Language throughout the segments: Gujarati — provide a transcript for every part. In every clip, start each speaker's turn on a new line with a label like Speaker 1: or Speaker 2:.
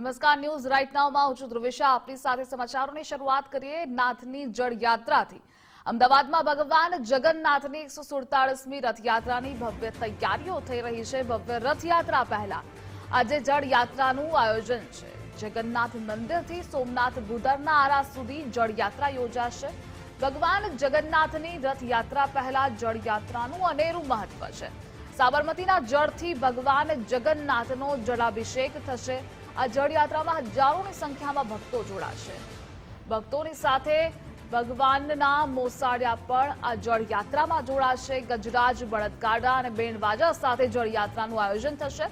Speaker 1: નમસ્કાર, ન્યૂઝ રાઇટ નાઉમાં હું છું ધ્રુવિશા. આપની સાથે સમાચારોની શરૂઆત કરીએ નાથની જળયાત્રાથી. અમદાવાદમાં ભગવાન જગન્નાથની એકસો સુડતાળીસમી રથયાત્રાની ભવ્ય તૈયારીઓ થઈ રહી છે. ભવ્ય રથયાત્રા પહેલા આજે જળયાત્રાનું આયોજન છે. જગન્નાથ મંદિરથી સોમનાથ ભૂદરના આરા સુધી જળયાત્રા યોજાશે. ભગવાન જગન્નાથની રથયાત્રા પહેલા જળયાત્રાનું અનેરું મહત્વ છે. સાબરમતીના જળથી ભગવાન જગન્નાથનો જળાભિષેક થશે. આ જળયાત્રામાં હજારોની સંખ્યામાં ભક્તો જોડાશે. ભક્તોની સાથે ભગવાનના મોસાળિયા પણ આ જળયાત્રામાં જોડાશે. ગજરાજ, બળદગાડા અને બેન્ડવાજા સાથે જળયાત્રાનું આયોજન થશે.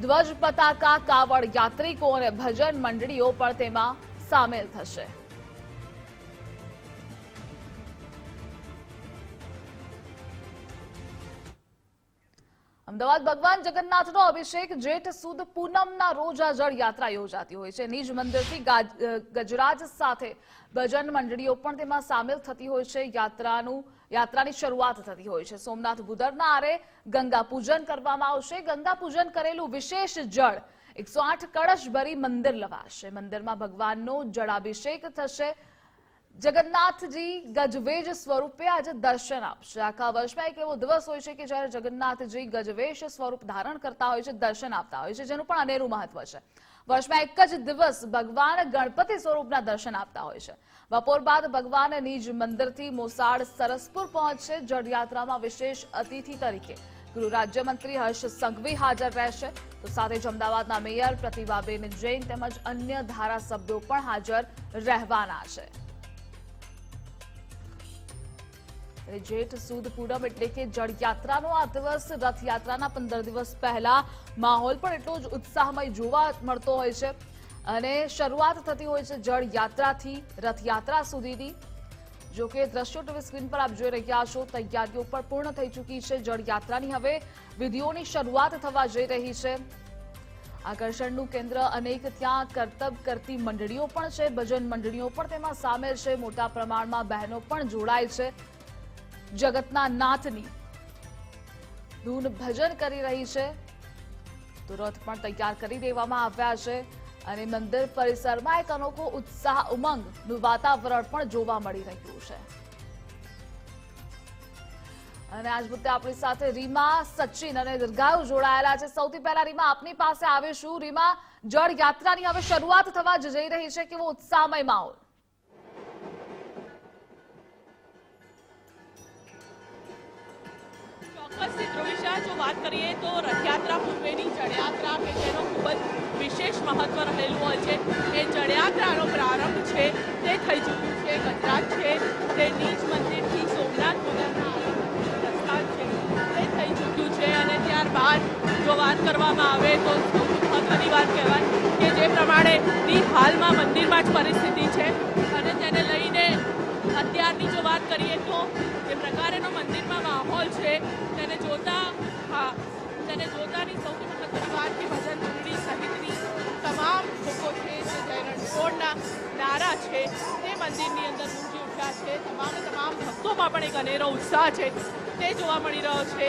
Speaker 1: ધ્વજ પતાકા, કાવડ યાત્રિકો અને ભજન મંડળીઓ પણ તેમાં સામેલ થશે. અમદાવાદ ભગવાન જગન્નાથનો અભિષેક જેઠ સુદ પૂનમના રોજ આ જળ યાત્રા યોજાતી હોય છે. નિજ મંદિરથી ગાજ- ગજરાજ સાથે ભજન મંડળીઓ પણ તેમાં સામેલ થતી હોય છે. યાત્રાનું, યાત્રાની શરૂઆત થતી હોય છે. સોમનાથ બુધરના આરે ગંગા પૂજન કરવામાં આવશે. ગંગા પૂજન કરેલું વિશેષ જળ એકસો આઠ કળશ ભરી મંદિર લવાશે. મંદિરમાં ભગવાનનો જળાભિષેક થશે. જગન્નાથજી ગજવેજ સ્વરૂપે આજે દર્શન આપશે. આખા વર્ષમાં એક એવો દિવસ હોય છે કે જ્યારે જગન્નાથજી ગજવેશ સ્વરૂપ ધારણ કરતા હોય છે, દર્શન આપતા હોય છે, જેનું પણ અનેરું મહત્વ છે. વર્ષમાં એક જ દિવસ ભગવાન ગણપતિ સ્વરૂપના દર્શન આપતા હોય છે. બપોર બાદ ભગવાન નિજ મંદિરથી મોસાળ સરસપુર પહોંચશે. જળયાત્રામાં વિશેષ અતિથિ તરીકે ગૃહ રાજ્યમંત્રી હર્ષ સંઘવી હાજર રહેશે. તો સાથે જ અમદાવાદના મેયર પ્રતિભાબેન જૈન તેમજ અન્ય ધારાસભ્યો પણ હાજર રહેવાના છે. અને જેઠ સુદ પૂનમ એટલે કે જળયાત્રાનો આ દિવસ, રથયાત્રાના પંદર દિવસ પહેલા માહોલ પણ એટલો જ ઉત્સાહમય જોવા મળતો હોય છે. અને શરૂઆત થતી હોય છે જળયાત્રાથી, રથયાત્રા સુધીની. જો કે દ્રશ્યો ટીવી સ્ક્રીન પર આપ જોઈ રહ્યા છો, તૈયારીઓ પણ પૂર્ણ થઈ ચૂકી છે. જળયાત્રાની હવે વિધિઓની શરૂઆત થવા જઈ રહી છે. આકર્ષણનું કેન્દ્ર અનેક ત્યાં કરતબ કરતી મંડળીઓ પણ છે, ભજન મંડળીઓ પણ તેમાં સામેલ છે, મોટા પ્રમાણમાં બહેનો પણ જોડાય છે. જગતના નાથની. ધૂન ભજન કરી રહી છે. તો રથ પણ તૈયાર કરી દેવામાં આવ્યા છે અને મંદિર પરિસરમાં એક અનોખો ઉત્સાહ ઉમંગનું વાતાવરણ પણ જોવા મળી રહ્યું છે. અને આજ મુદ્દે આપણી સાથે રીમા સચિન અને દીર્ઘાયુ જોડાયેલા છે. સૌથી પહેલા રીમા, આપની પાસે આવીશું. રીમા, જળ યાત્રાની હવે શરૂઆત થવા જઈ રહી છે. કેવો ઉત્સાહમય માહોલ.
Speaker 2: ચોક્કસથી ધ્રુવિશા જો વાત કરીએ તો રથયાત્રા પૂર્વેની જળયાત્રા કે ખૂબ જ વિશેષ મહત્વ રહેલું હોય છે, એ જળયાત્રાનો પ્રારંભ છે, તે થઈ ચૂક્યું છે, ગુજરાત છે. તે નીચ મંદિરથી સોમનાથ મંદિરના છે. તે થઈ ચૂક્યું છે અને ત્યારબાદ જો વાત કરવામાં આવે તો સૌથી મહત્વની વાત કહેવાય કે જે પ્રમાણે ની હાલમાં મંદિરમાં જ પરિસ્થિતિ છે. અને તેને લઈને અત્યારની જો વાત કરીએ તો પ્રકારેનો મંદિરમાં માહોલ છે. તેને જોતા, હા, તેને જોતાની સૌથી મહત્વની વાત કે ભજન મંડળી સહિતની તમામ લોકો છે જે જય રણછોડના નારા છે તે મંદિરની અંદર ગુંજી ઉઠ્યા છે. તમામે તમામ ભક્તોમાં પણ એક અનેરો ઉત્સાહ છે. તે જોવા મળી રહ્યો છે.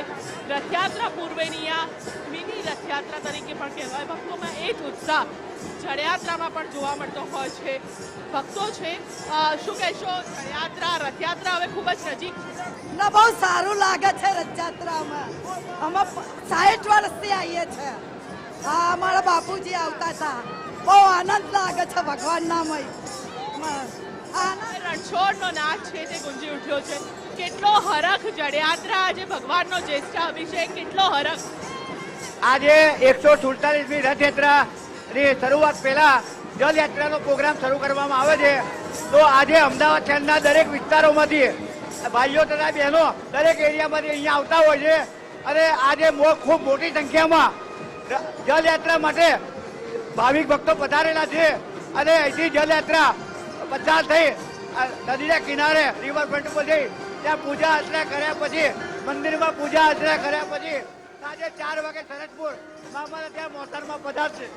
Speaker 2: રથયાત્રા પૂર્વેની આ મિની રથયાત્રા તરીકે પણ કહેવાય. ભક્તોમાં એ જ ઉત્સાહ જળયાત્રામાં પણ જોવા મળતો હોય છે. ભક્તો છે. શું કહેશો? જળયાત્રા, રથયાત્રા હવે ખૂબ જ નજીક
Speaker 3: ના, બહુ સારું લાગે છે રથયાત્રામાં. અમે સાહીઠ વર્ષથી આવીએ છે હા અમારા બાપુજી આવતા હતા. બહુ આનંદ લાગે છે ભગવાનના મય
Speaker 2: રણછોડનો નાચ છે તે ગુંજી ઉઠ્યો છે. કેટલો હરખ જડયાત્રા આજે ભગવાનનો જ્યેષ્ઠ અભિષેક, કેટલો હરખ.
Speaker 4: આજે એકસો સુડતાલીસમી રથયાત્રાની શરૂઆત પહેલા જલયાત્રાનો પ્રોગ્રામ શરૂ કરવામાં આવે છે. તો આજે અમદાવાદ શહેરના દરેક વિસ્તારોમાંથી ભાઈઓ તથા બહેનો દરેક એરિયામાંથી અહીંયા આવતા હોય છે. અને આજે ખૂબ મોટી સંખ્યામાં જલયાત્રા માટે ભાવિક ભક્તો પધારેલા છે. અને અહીંથી જલયાત્રા પસાર થઈ નદીના કિનારે રિવરફ્રન્ટ ઉપર જઈ, ત્યાં પૂજા અર્ચના કર્યા પછી, મંદિરમાં પૂજા અર્ચના કર્યા પછી, સાંજે ચાર વાગે સરસપુર મામા ત્યાં મોસરમાં પધારશે.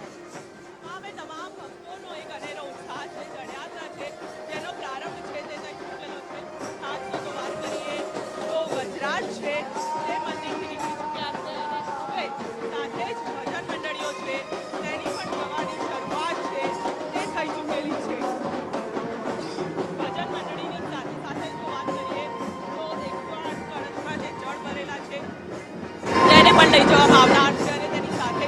Speaker 2: ભગવાન લઈ જવામાં આવનાર છે અને તેની સાથે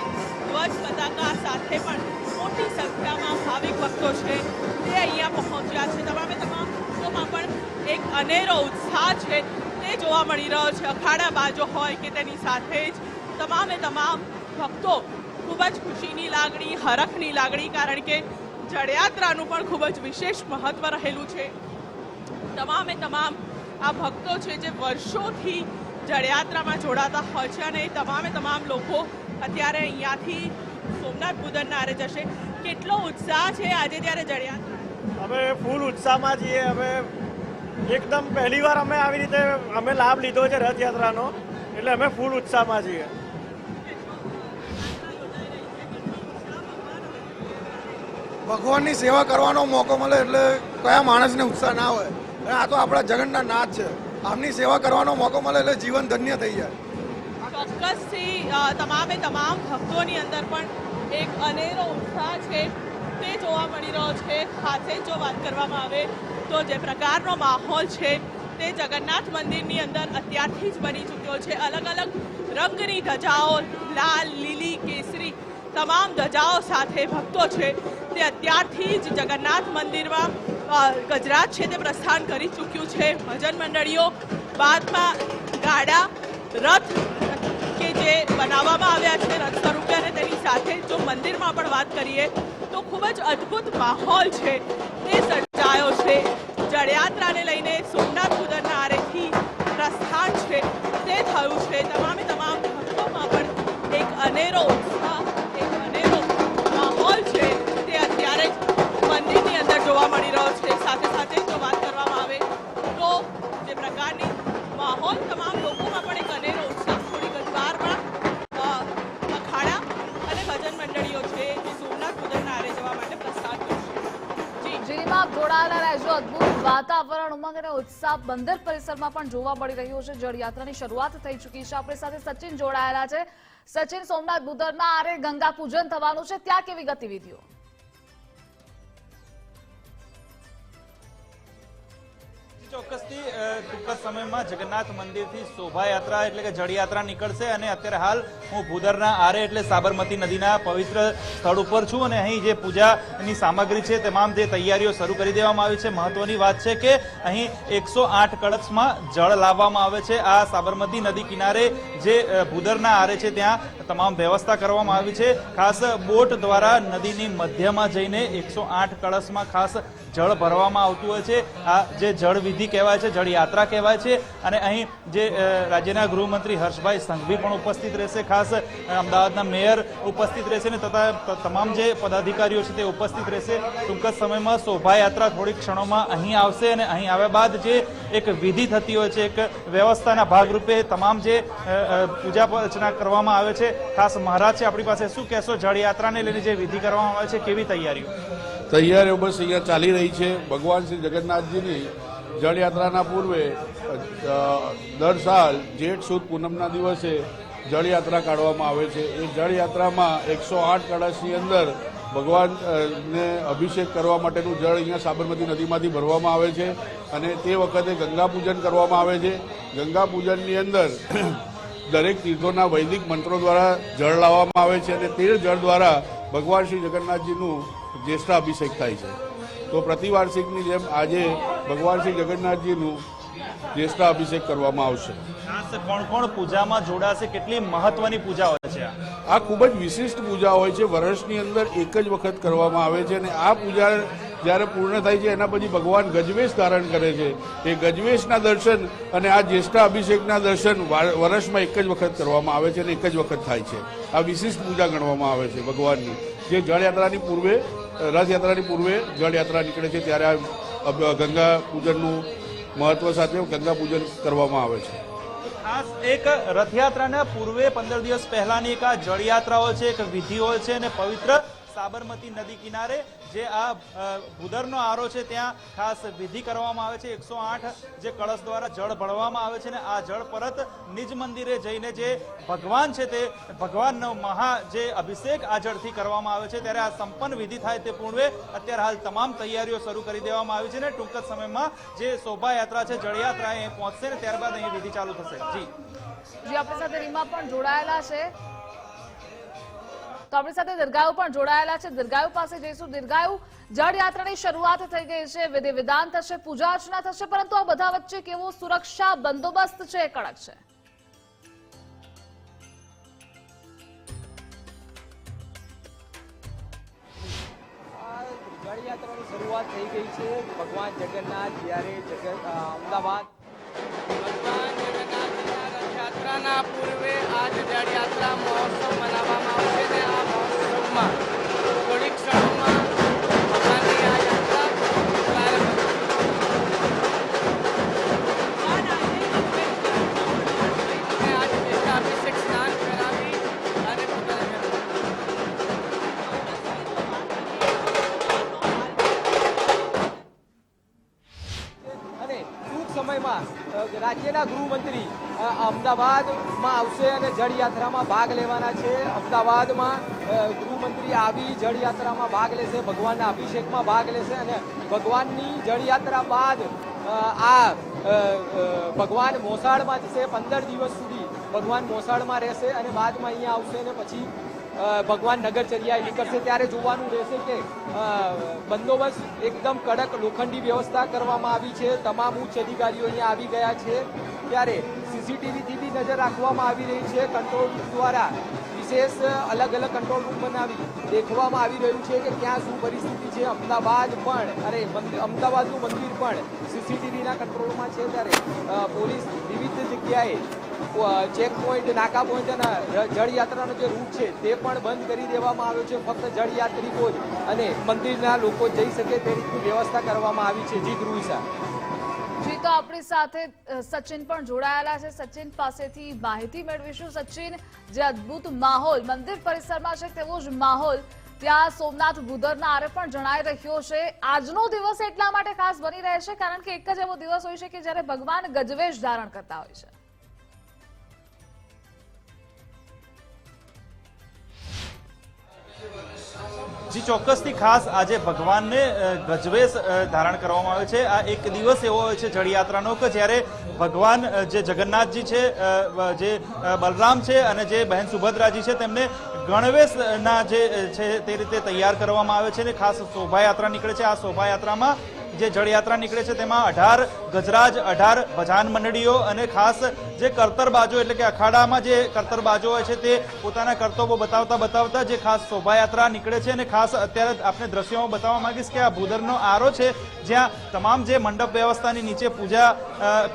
Speaker 2: ધ્વજ પતાકા સાથે પણ મોટી સંખ્યામાં ભાવિક ભક્તો છે. તે અહીંયા પહોંચ્યા છે. તમામે તમામ ભક્તોમાં પણ એક અનેરો ઉત્સાહ છે. તે જોવા મળી રહ્યો છે. અખાડા બાજો હોય કે તેની સાથે જ તમામે તમામ ભક્તો ખૂબ જ ખુશીની લાગણી, હરખની લાગણી કારણ કે જળયાત્રાનું પણ ખૂબ જ વિશેષ મહત્વ રહેલું છે. તમામે તમામ આ ભક્તો છે જે વર્ષોથી જળયાત્રામાં જોડાતા હોય છે અને એ તમામે તમામ લોકો અત્યારે અહીંયાથી સોમનાથ બુદરનારે જશે. કેટલો ઉત્સાહ છે આજે ત્યારે જળયાત્રા?
Speaker 5: અમે ફૂલ ઉત્સાહમાં છીએ. અમે એકદમ પહેલી વાર અમે આવી રીતે અમે લાભ લીધો છે રથયાત્રાનો. એટલે અમે ફૂલ ઉત્સાહમાં છીએ.
Speaker 6: ભગવાનની સેવા કરવાનો મોકો મળે એટલે કયા માણસને ઉત્સાહ ના હોય? અને આ તો આપણા જગન્નાથ નાથ છે. આમની સેવા કરવાનો મોકો મળે એટલે જીવન ધન્ય થઈ જાય.
Speaker 2: ચોક્કસથી તમામે તમામ ભક્તોની અંદર પણ એક અનેરો ઉત્સાહ છે, તે જોવા મળી રહ્યો છે. ખાસે જો વાત કરવામાં આવે તો જે પ્રકારનો માહોલ છે, તે જગન્નાથ મંદિરની અંદર અત્યારથી જ બની ચૂક્યો છે. અલગ અલગ રંગની ધજાઓ, લાલ, લીલી, કેસરી તમામ ધજાઓ સાથે ભક્તો છે તે અત્યારથી જ જગન્નાથ મંદિરમાં ગજરાત છે તે પ્રસ્થાન કરી ચૂક્યું છે. ભજન મંડળીઓ, બાદમાં ગાડા, રથ કે જે બનાવવામાં આવ્યા છે રથ સ્વરૂપે અને તેની સાથે જો મંદિરમાં પણ વાત કરીએ તો ખૂબ જ અદ્ભુત માહોલ છે. તે સર્જાયો છે. જળયાત્રાને લઈને સોમનાથ ઉદરના આરેથી પ્રસ્થાન છે. તે થયું છે. તમામે તમામ ભક્તોમાં પણ એક અનેરો ઉત્સાહ છે. તે અત્યારે મંદિરની અંદર જોવા મળી રહ્યો છે. સાથે સાથે જો વાત કરવામાં આવે તો જે પ્રકારની માહોલ તમામ લોકોમાં પણ એક અનેરો ઉત્સાહ થોડી ગજવારમાં અખાડા અને ભજન મંડળીઓ છે જે સોમનાથ ઉદરના આરે જવા માટે પ્રસ્થાન કરશે. જી.
Speaker 1: જેમાં જોડાયેલા રહેજો અદભુત વાતાવરણ ઉમંગ અને ઉત્સાહ બંદર પરિસરમાં પણ જોવા મળી રહ્યો છે. જળયાત્રાની શરૂઆત થઈ ચૂકી છે. આપણી સાથે સચિન જોડાયેલા છે. સચિન સોમનાથ બુદરના આરે ગંગા પૂજન થવાનું છે. ત્યાં કેવી ગતિવિધિઓ?
Speaker 7: ચોક્કસથી ટૂંક સમયમાં જગન્નાથ મંદિરથી શોભાયાત્રા એટલે કે જળયાત્રા નીકળશે અને અત્યારે હાલ હું ભૂદરના આરે એટલે સાબરમતી નદીના પવિત્ર સ્થળ ઉપર છું અને અહીં જે પૂજાની સામગ્રી છે, તમામ જે તૈયારીઓ શરૂ કરી દેવામાં આવી છે, મહત્વની વાત છે કે અહીં એકસો આઠ કળશમાં જળ લાવવામાં આવે છે. આ સાબરમતી નદી કિનારે જે ભૂદરના આરે છે, ત્યાં તમામ વ્યવસ્થા કરવામાં આવી છે. ખાસ બોટ દ્વારા નદીની મધ્યમાં જઈને એકસો આઠ કળશમાં ખાસ જળ ભરવામાં આવતું હોય છે. આ જે જળ વિધિ કહેવાય છે જળ યાત્રા કહેવાય છે અને અહીં જે રાજ્યના ગૃહમંત્રી હર્ષભાઈ સંઘવી પણ ઉપસ્થિત રહેશે. ખાસ અમદાવાદના મેયર ઉપસ્થિત રહેશે ને તથા તમામ જે પદાધિકારીઓ છે તે ઉપસ્થિત રહેશે. ટૂંક જ સમયમાં શોભાયાત્રા થોડીક ક્ષણોમાં અહીં આવશે અને અહીં આવ્યા બાદ જે એક વિધિ થતી હોય છે, એક વ્યવસ્થાના ભાગરૂપે તમામ જે પૂજા અર્ચના કરવામાં આવે છે. ખાસ મહારાજ છે, આપણી પાસે શું કહેશો? જળયાત્રાને લઈને જે વિધિ કરવામાં આવે છે, કેવી તૈયારીઓ?
Speaker 8: તૈયારીઓ બસ અહીંયા ચાલી રહી છે. ભગવાન શ્રી જગન્નાથજીની જળયાત્રાના પૂર્વે દર સાલ જેઠ સુદ પૂનમના દિવસે જળયાત્રા કાઢવામાં આવે છે. એ જળયાત્રામાં એકસો આઠ કળશની અંદર ભગવાનને અભિષેક કરવા માટેનું જળ અહીંયા સાબરમતી નદીમાંથી ભરવામાં આવે છે અને તે વખતે ગંગા પૂજન કરવામાં આવે છે. ગંગા પૂજનની અંદર દરેક તીર્થોના વૈદિક મંત્રો દ્વારા જળ લાવવામાં આવે છે અને તે જળ દ્વારા ભગવાન શ્રી જગન્નાથજીનું જ્યેષ્ઠાભિષેક થાય છે. તો પ્રતિવાર્ષિકની જેમ આજે ભગવાન શ્રી જગન્નાથજીનું જ્યેષ્ઠાભિષેક કરવામાં આવશે.
Speaker 7: કોણ કોણ પૂજામાં જોડાશે? કેટલી મહત્વની પૂજા હોય છે આ?
Speaker 8: ખૂબ જ વિશિષ્ટ પૂજા હોય છે. વર્ષની અંદર એક જ વખત કરવામાં આવે છે અને આ પૂજા જ્યારે પૂર્ણ થાય છે એના પછી ભગવાન ગજવેશ ધારણ કરે છે. એ ગજવેશના દર્શન અને આ જ્યેષ્ઠા અભિષેકના દર્શન વર્ષમાં એક જ વખત કરવામાં આવે છે અને એક જ વખત થાય છે. આ વિશિષ્ટ પૂજા ગણવામાં આવે છે ભગવાનની. જે જળયાત્રાની પૂર્વે રથયાત્રાની પૂર્વે જળયાત્રા નીકળે છે ત્યારે આ ગંગા પૂજનનું મહત્વ સાથે ગંગા પૂજન કરવામાં આવે છે.
Speaker 7: ખાસ એક રથયાત્રાના પૂર્વે પંદર દિવસ પહેલાની એક આ જળયાત્રા હોય છે, એક વિધિ હોય છે અને પવિત્ર સાબરમતી નદી કિનારે, જે આ ભૂદરનો આરો છે, ત્યાં ખાસ વિધિ કરવામાં આવે છે. એકસો જે કળશ દ્વારા જળ ભળવામાં આવે છે અને આ જળ પરત નિજ મંદિરે જઈને જે ભગવાન છે તે, ભગવાનનો મહા જે અભિષેક આ જળથી કરવામાં આવે છે, ત્યારે આ સંપન્ન વિધિ થાય તે પૂર્વે અત્યારે હાલ તમામ તૈયારીઓ શરૂ કરી દેવામાં આવી છે અને ટૂંક જ સમયમાં જે શોભાયાત્રા છે, જળયાત્રા એ પહોંચશે ને ત્યારબાદ અહીં વિધિ ચાલુ થશે. જી.
Speaker 1: જે આપણી સાથે રીમા પણ જોડાયેલા છે તો આપણી સાથે દીર્ઘાયુ પણ જોડાયેલા છે. દીર્ઘાયુ પાસે જઈશું. દીર્ઘાયુ જળયાત્રાની શરૂઆત થઈ ગઈ છે. વિધિ વિધાન થશે પૂજા અર્ચના થશે પરંતુ આ બધા વચ્ચે કેવો સુરક્ષા બંદોબસ્ત છે કડક છે.
Speaker 9: જળયાત્રાની શરૂઆત થઈ ગઈ છે. ભગવાન જગન્નાથ જ્યારે જગત અમદાવાદ
Speaker 10: ભગવાન જગન્નાથના રથયાત્રાના પૂર્વે આજ જળયાત્રા મહોત્સવ મનાવવામાં આવશે અને આ મહોત્સવમાં?
Speaker 9: અમદાવાદમાં આવશે અને જળયાત્રામાં ભાગ લેવાના છે. અમદાવાદમાં ગૃહમંત્રી આવી જળયાત્રામાં ભાગ લેશે, ભગવાનના અભિષેકમાં ભાગ લેશે અને ભગવાનની જળયાત્રા બાદ આ ભગવાન મોસાળમાં જશે, પંદર દિવસ સુધી ભગવાન મોસાળમાં રહેશે અને બાદમાં અહીંયા આવશે અને પછી ભગવાન નગરચર્યાએ નીકળશે ત્યારે જોવાનું રહેશે કે બંદોબસ્ત એકદમ કડક લોખંડી વ્યવસ્થા કરવામાં આવી છે. તમામ ઉચ્ચ અધિકારીઓ અહીંયા આવી ગયા છે. ત્યારે સીસીટીવીથી બી નજર રાખવામાં આવી રહી છે કંટ્રોલ રૂમ દ્વારા. વિશેષ અલગ અલગ કંટ્રોલ રૂમ બનાવી દેખવામાં આવી રહ્યું છે કે ક્યાં શું પરિસ્થિતિ છે. અમદાવાદ પણ, અરે અમદાવાદનું મંદિર પણ સીસીટીવીના કંટ્રોલમાં છે ત્યારે પોલીસ વિવિધ જગ્યાએ ચેક પોઈન્ટ નાકા પોઈન્ટ અને જળયાત્રાનો જે રૂટ છે તે પણ બંધ કરી દેવામાં આવ્યો છે. ફક્ત જળયાત્રિકો જ અને મંદિરના લોકો જઈ શકે તે રીતની વ્યવસ્થા કરવામાં આવી છે. જીત
Speaker 1: જી તો આપણી સાથે સચિન પણ જોડાયેલા છે. સચિન પાસેથી માહિતી મેળવીશું. સચિન, જે અદ્ભુત માહોલ, મંદિર પરિસરમાં છે તેવો જ માહોલ ત્યાં સોમનાથ ભૂદરના આરે પણ જણાઈ રહ્યો છે. આજનો દિવસ એટલા માટે ખાસ બની રહે છે કારણ કે એક જ એવો દિવસ હોય છે કે જ્યારે ભગવાન ગજવેશ ધારણ કરતા હોય છે.
Speaker 7: જી, ચોક્કસથી ખાસ આજે ભગવાનને ગજવેશ ધારણ કરવામાં આવે છે. આ એક દિવસ એવો હોય છે જળયાત્રાનો કે જ્યારે ભગવાન જે જગન્નાથજી છે જે બલરામ છે અને જે બહેન સુભદ્રાજી છે, તેમને ગણવેશના જે છે તે રીતે તૈયાર કરવામાં આવે છે અને ખાસ શોભાયાત્રા નીકળે છે. આ શોભાયાત્રામાં જે જળયાત્રા નીકળે છે, તેમાં અઢાર ગજરાજ, અઢાર ભજાન મંડળીઓ અને ખાસ જે કરતરબાજો એટલે કે અખાડામાં જે કરતરબાજો હોય છે, તે પોતાના કરતબો બતાવતા બતાવતા જે ખાસ શોભાયાત્રા નીકળે છે અને ખાસ અત્યારે આપણે દ્રશ્યોમાં બતાવવા માંગીશ કે આ ભૂદરનો આરો છે, જ્યાં તમામ જે મંડપ વ્યવસ્થાની નીચે પૂજા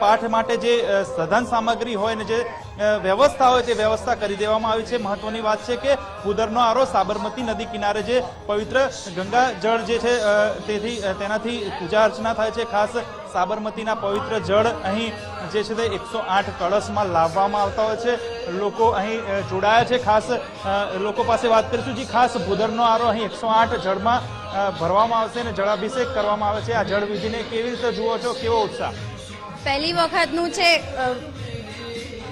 Speaker 7: પાઠ માટે જે સઘન સામગ્રી હોય ને જે વ્યવસ્થા હોય તે વ્યવસ્થા કરી દેવામાં આવી છે. મહત્વની વાત છે કે ભૂદરનો આરો સાબરમતી નદી કિનારે જે પવિત્ર ગંગા જળ જે છે તેથી તેનાથી પૂજા અર્ચના થાય છે. ખાસ સાબરમતીના પવિત્ર જળ અહીં જે છે તે એકસો આઠ કળશમાં લાવવામાં આવતા હોય છે. લોકો અહીં જોડાયા છે. ખાસ લોકો પાસે વાત કરીશું જે ખાસ ભૂદરનો આરો અહીં એકસો આઠ જળમાં ભરવામાં આવશે અને જળાભિષેક કરવામાં આવે છે. આ જળવિધિને કેવી રીતે જુઓ છો? કેવો ઉત્સાહ?
Speaker 11: પહેલી વખતનું છે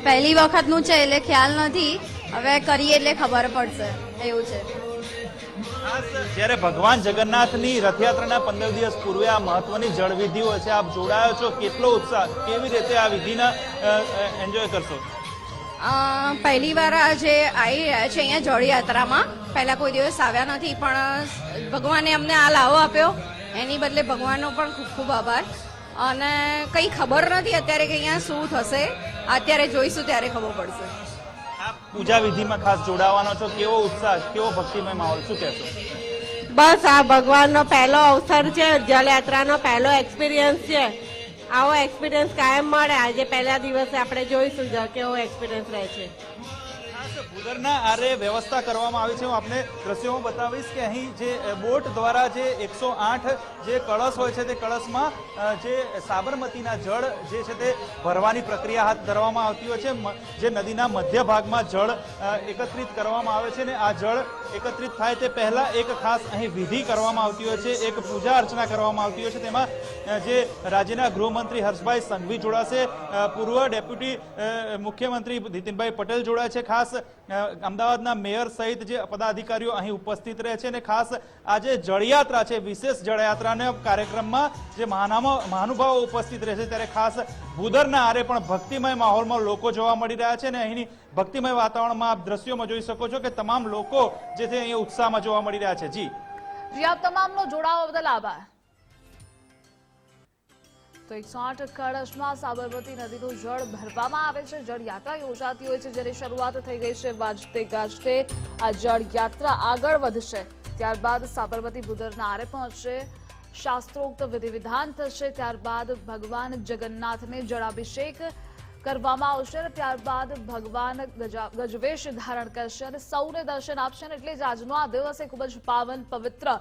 Speaker 11: પહેલી વખતનું છે એટલે ખ્યાલ નથી. હવે કરીએ એટલે ખબર પડશે. એવું છે.
Speaker 7: જ્યારે ભગવાન જગન્નાથની રથયાત્રાના પંદર દિવસ પૂર્વે આ મહત્વની જળવિધિ હોય છે આપ જોડાયો છો કેટલો ઉત્સાહ કેવી રીતે આ વિધિના એન્જોય કરશો?
Speaker 11: પહેલી વાર આજે આવી રહ્યા છે અહીંયા જળયાત્રામાં પહેલા કોઈ દિવસ આવ્યા નથી પણ ભગવાને અમને આ લાવો આપ્યો. એની બદલે ભગવાનનો પણ ખૂબ ખૂબ આભાર. અને કંઈ ખબર નથી અત્યારે કે અહીંયા શું થશે. અત્યારે જોઈશું ત્યારે ખબર પડશે.
Speaker 7: આ પૂજા વિધિમાં ખાસ જોડાવાનો છો? કેવો ઉત્સાહ કેવો ભક્તિમય માહોલ? શું કહેશો?
Speaker 12: બસ આ ભગવાનનો પહેલો અવસર છે જલયાત્રાનો પહેલો એક્સપિરિયન્સ છે. આવો એક્સપિરિયન્સ કાયમ મળે. આજે પહેલા દિવસે આપણે જોઈશું કેવો એક્સપિરિયન્સ રહે છે.
Speaker 7: ખાસ આરે વ્યવસ્થા કરવામાં આવી છે. હું આપને દ્રશ્યો બતાવીશ કે અહીં જે બોટ દ્વારા જે એકસો જે કળશ હોય છે તે કળશમાં જે સાબરમતીના જળ જે છે તે ભરવાની પ્રક્રિયા હાથ ધરવામાં આવતી હોય છે. જે નદીના મધ્ય ભાગમાં જળ એકત્રિત કરવામાં આવે છે ને આ જળ એકત્રિત થાય તે પહેલા એક ખાસ અહીં વિધિ કરવામાં આવતી હોય છે. એક પૂજા અર્ચના કરવામાં આવતી હોય છે. તેમાં જે રાજ્યના ગૃહમંત્રી હર્ષભાઈ સંઘવી જોડાશે પૂર્વ ડેપ્યુટી મુખ્યમંત્રી નીતિનભાઈ પટેલ જોડાય છે. ખાસ અમદાવાદના મેયર સહિત જે પદાધિકારીઓ અહીં ઉપસ્થિત રહે છે અને ખાસ આ જે જળયાત્રા છે, વિશેષ જળયાત્રાને કાર્યક્રમમાં જે મહાનુભાવો ઉપસ્થિત રહે છે, ત્યારે ખાસ ભૂદરના આરે પણ ભક્તિમય માહોલમાં લોકો જોવા મળી રહ્યા છે અને અહીંની ભક્તિમય વાતાવરણમાં આપ દ્રશ્યોમાં જોઈ શકો છો કે તમામ લોકો જે છે અહીંયા ઉત્સાહમાં જોવા મળી રહ્યા છે. જી.
Speaker 1: જી તમામનો જોડાવા બદલ આભાર. તો એકસો આઠ કળશમાં સાબરમતી નદીનું જળ ભરવામાં આવે છે. જળયાત્રા યોજાતી હોય છે, જેની શરૂઆત થઈ ગઈ છે વાજતે ગાજતે. આ જળયાત્રા આગળ વધશે. ત્યારબાદ સાબરમતી ભૂદરના આરે પહોંચશે. શાસ્ત્રોક્ત વિધિ વિધાન થશે. ત્યારબાદ ભગવાન જગન્નાથને જળાભિષેક કરવામાં આવશે અને ત્યારબાદ ભગવાન ગજા- ગજવેશ ધારણ કરશે અને સૌને દર્શન આપશે એટલે જ આજનો આ દિવસ ખૂબ જ પાવન પવિત્ર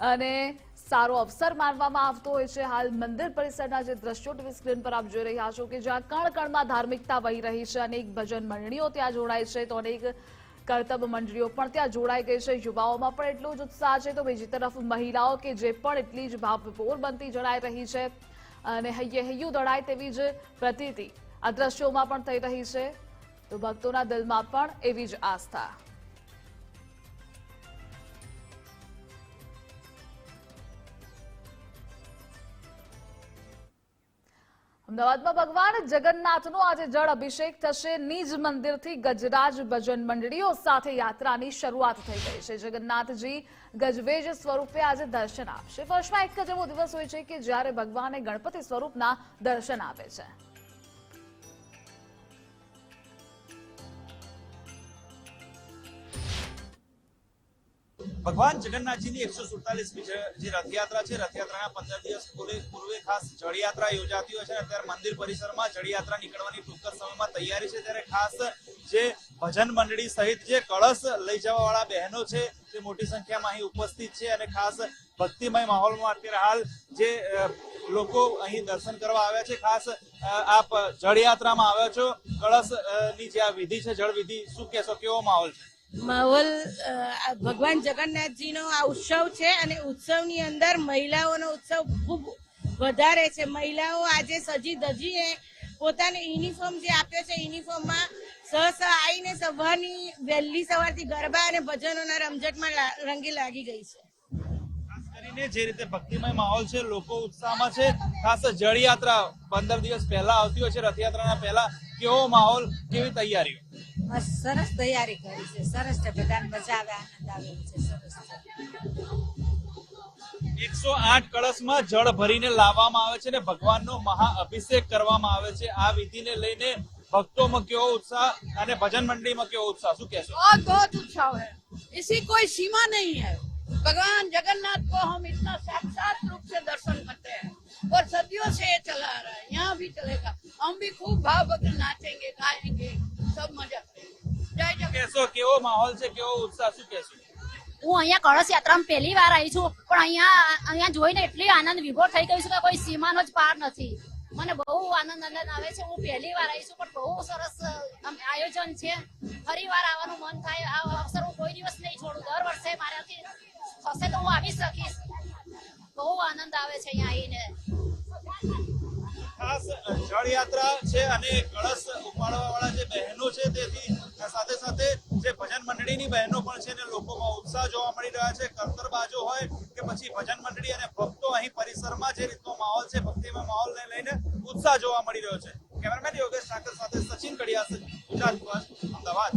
Speaker 1: અને સારો અવસર માનવામાં આવતો હોય છે. હાલ મંદિર પરિસરના જે દ્રશ્યો ટીવી સ્ક્રીન પર આપ જોઈ રહ્યા છો કે જ્યાં કણ કણમાં ધાર્મિકતા વહી રહી છે અનેક ભજન મંડળીઓ ત્યાં જોડાય છે તો અનેક કરતબ મંડળીઓ પણ ત્યાં જોડાઈ ગઈ છે. યુવાઓમાં પણ એટલો જ ઉત્સાહ છે. તો બીજી તરફ મહિલાઓ કે જે પણ એટલી જ ભાવભોર બનતી જણાઈ રહી છે અને હૈયે હૈયું દડાય તેવી જ પ્રતીતિ આ દ્રશ્યોમાં પણ થઈ રહી છે. તો ભક્તોના દિલમાં પણ એવી જ આસ્થા. અમદાવાદમાં ભગવાન જગન્નાથનો આજે જળ અભિષેક થશે. નિજ મંદિરથી ગજરાજ ભજન મંડળીઓ સાથે યાત્રાની શરૂઆત થઈ ગઈ છે. જગન્નાથજી ગજવેજ સ્વરૂપે આજે દર્શન આપશે. વર્ષમાં એક જ એવો દિવસ હોય છે કે જ્યારે ભગવાને ગણપતિ સ્વરૂપના દર્શન આપે છે.
Speaker 7: ભગવાન જગન્નાથજીની એકસો સુડતાલીસમી જે રથયાત્રા છે, રથયાત્રાના પંદર દિવસ પૂર્વે ખાસ જળયાત્રા યોજાતી હોય છે અત્યારે મંદિર પરિસરમાં જળયાત્રા નીકળવાની ટૂંક સમયમાં તૈયારી છે. ત્યારે ખાસ જે ભજન મંડળી સહિત જે કળશ લઈ જવા વાળા બહેનો છે તે મોટી સંખ્યામાં અહીં ઉપસ્થિત છે અને ખાસ ભક્તિમય માહોલમાં અત્યારે હાલ જે લોકો અહીં દર્શન કરવા આવ્યા છે. ખાસ આપ જળયાત્રામાં આવ્યા છો. કળશની જે આ વિધિ છે જળ શું કહેશો? કેવો માહોલ છે?
Speaker 12: માહોલ ભગવાન જગન્નાથજીનો આ ઉત્સવ છે અને ઉત્સવની અંદર મહિલાઓનો ઉત્સવ ખૂબ વધારે છે. મહિલાઓ આજે સજી ધજીને પોતાને યુનિફોર્મ જે આપ્યો છે, યુનિફોર્મમાં સહસહ આવીને સવારની વહેલી સવારથી ગરબા અને ભજનોના રમઝટમાં રંગી લાગી ગઈ છે.
Speaker 7: ખાસ કરીને જે રીતે ભક્તિમય માહોલ છે લોકો ઉત્સાહમાં છે. ખાસ જળયાત્રા પંદર દિવસ પહેલા આવતી હોય છે રથયાત્રાના પહેલા કેવો માહોલ કેવી તૈયારીઓ?
Speaker 12: સરસ તૈયારી કરી છે. સરસ છે. બધાને મજા આવે આનંદ આવે છે. સરસ
Speaker 7: એકસો આઠ કળશમાં જળ ભરીને લાવવામાં આવે છે અને ભગવાનનો મહા અભિષેક કરવામાં આવે છે. આ વિધિને લઈને ભક્તોમાં કેવો ઉત્સાહ અને ભજન મંડળીમાં કેવો ઉત્સાહ શું કહેશો
Speaker 10: बहुत बहुत उत्साह है इसी कोई सीमा नहीं है भगवान जगन्नाथ को हम इतना साक्षात रूप से दर्शन करते हैं और सदियों से ये चला आ रहा है यहाँ भी चलेगा हम भी खूब भाव भक्त नाचेंगे गाएंगे सब मजा करेंगे जय जगन्नाथ
Speaker 7: કહેશો કેવો માહોલ છે કેવો ઉત્સાહ શું કહેશો
Speaker 11: હું અહીંયા કળશ યાત્રામાં પહેલી વાર આવી છું પણ અહીંયા અહીંયા જોઈને એટલી આનંદ વિભોર થઈ ગઈ છું કે કોઈ સીમાનો જ પાર નથી મને બહુ આનંદ આનંદ આવે છે. હું પહેલી વાર આવી છું, પણ બહુ સરસ આયોજન છે. ફરી વાર આવવાનું મન થાય. આ અવસર હું કોઈ દિવસ નહીં છોડું. દર વર્ષે મારાથી થશે તો હું આવી શકીશ. બહુ આનંદ આવે છે અહીંયા આવીને.
Speaker 7: ખાસ જળયાત્રા છે અને કળશ ઉપાડવા વાળા જે બહેનો છે, તેથી સાથે સાથે જે ભજન મંડળીની બહેનો પણ છે ને લોકોમાં ઉત્સાહ જોવા મળી રહ્યા છે કરતરબાજો હોય કે પછી ભજન મંડળી અને ભક્તો અહીં પરિસરમાં જે રીતનો માહોલ છે, ભક્તિમય માહોલને લઈને ઉત્સાહ જોવા મળી રહ્યો છે. કેમેરામેન યોગેશ ઠાકર સાથે સચિન કડિયા ગુજરાત અમદાવાદ.